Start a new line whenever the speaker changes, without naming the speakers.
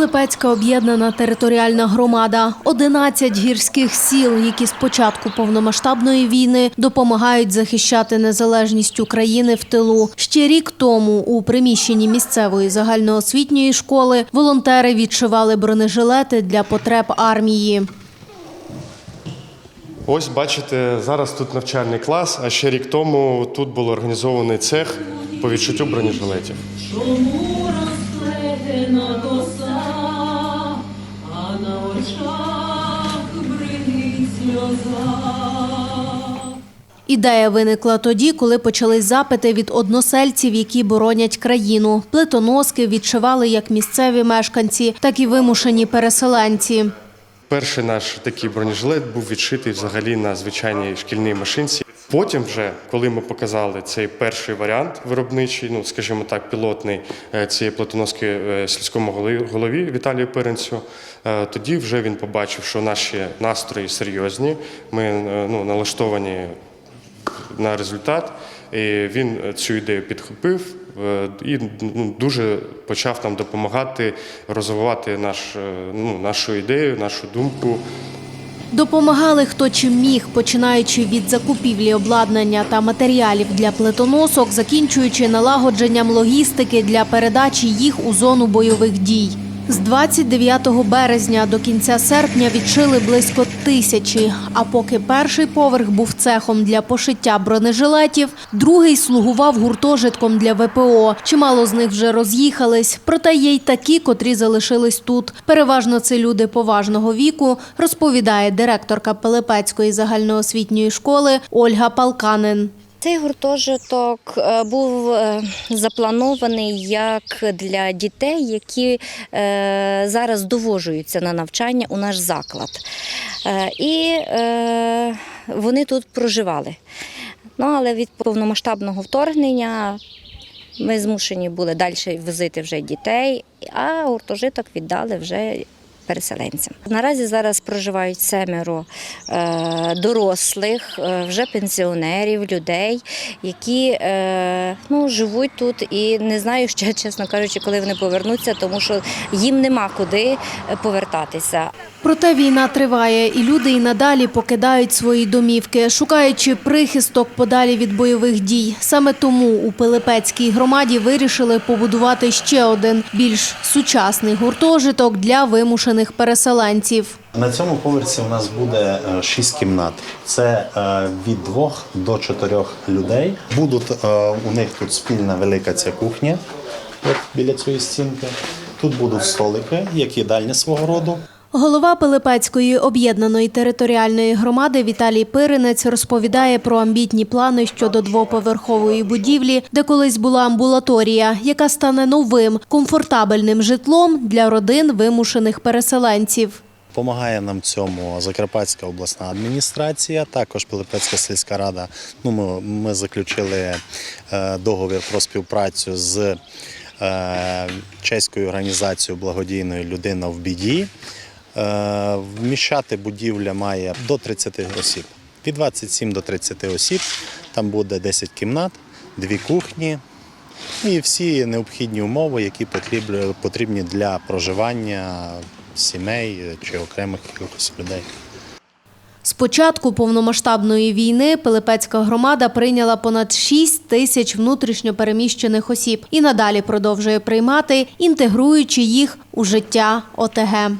Пилипецька об'єднана територіальна громада, 11 гірських сіл, які з початку повномасштабної війни допомагають захищати незалежність України в тилу. Ще рік тому у приміщенні місцевої загальноосвітньої школи волонтери відшивали бронежилети для потреб армії.
Ось бачите, зараз тут навчальний клас, а ще рік тому тут був організований цех по відшиттю бронежилетів.
Чому розплетена коса, очах бринить сльоза?
Ідея виникла тоді, коли почались запити від односельців, які боронять країну. Плитоноски відшивали як місцеві мешканці, так і вимушені переселенці.
Перший наш такий бронежилет був відшитий взагалі на звичайній шкільній машинці. Потім, вже коли ми показали цей перший варіант виробничий, ну скажімо так, пілотний е, цієї платоноски е, сільському голові- Віталію Перенцю, е, тоді вже він побачив, що наші настрої серйозні. Ми ну, налаштовані на результат. І він цю ідею підхопив і ну, дуже почав нам допомагати розвивати наш, ну, нашу ідею, нашу думку.
Допомагали хто чим міг, починаючи від закупівлі обладнання та матеріалів для плетоносок, закінчуючи налагодженням логістики для передачі їх у зону бойових дій. З 29 березня до кінця серпня відшили близько тисячі. А поки перший поверх був цехом для пошиття бронежилетів, другий слугував гуртожитком для ВПО. Чимало з них вже роз'їхались, проте є й такі, котрі залишились тут. Переважно це люди поважного віку, розповідає директорка Пилипецької загальноосвітньої школи Ольга Палканин.
Цей гуртожиток е, був е, запланований як для дітей, які е, зараз довожуються на навчання у наш заклад. І вони тут проживали. Ну, але від повномасштабного вторгнення ми змушені були далі возити вже дітей, а гуртожиток віддали вже переселенцям. Наразі зараз проживають семеро е, дорослих, е, вже пенсіонерів, людей, які е, ну, живуть тут і не знаю ще, чесно кажучи, коли вони повернуться, тому що їм нема куди повертатися.
Проте війна триває, і люди і надалі покидають свої домівки, шукаючи прихисток подалі від бойових дій. Саме тому у Пилипецькій громаді вирішили побудувати ще один більш сучасний гуртожиток для вимушених переселенців.
На цьому поверсі у нас буде е, шість кімнат. Це е, від двох до чотирьох людей. Будуть е, у них тут спільна велика ця кухня, от біля цієї стінки. Тут будуть столики, як їдальня свого роду.
Голова Пилипецької об'єднаної територіальної громади Віталій Пиринець розповідає про амбітні плани щодо двоповерхової будівлі, де колись була амбулаторія, яка стане новим комфортабельним житлом для родин вимушених переселенців.
Помагає нам цьому Закарпатська обласна адміністрація, також Пилипецька сільська рада. Ну, ми, ми заключили е, договір про співпрацю з е, чеською організацією благодійною Людина в біді. Е, вміщати будівля має до 30 осіб. Від 27 до 30 осіб. Там буде 10 кімнат, дві кухні і всі необхідні умови, які потрібні, для проживання сімей чи окремих якихось людей.
З початку повномасштабної війни Пилипецька громада прийняла понад 6 тисяч внутрішньо переміщених осіб і надалі продовжує приймати, інтегруючи їх у життя ОТГ.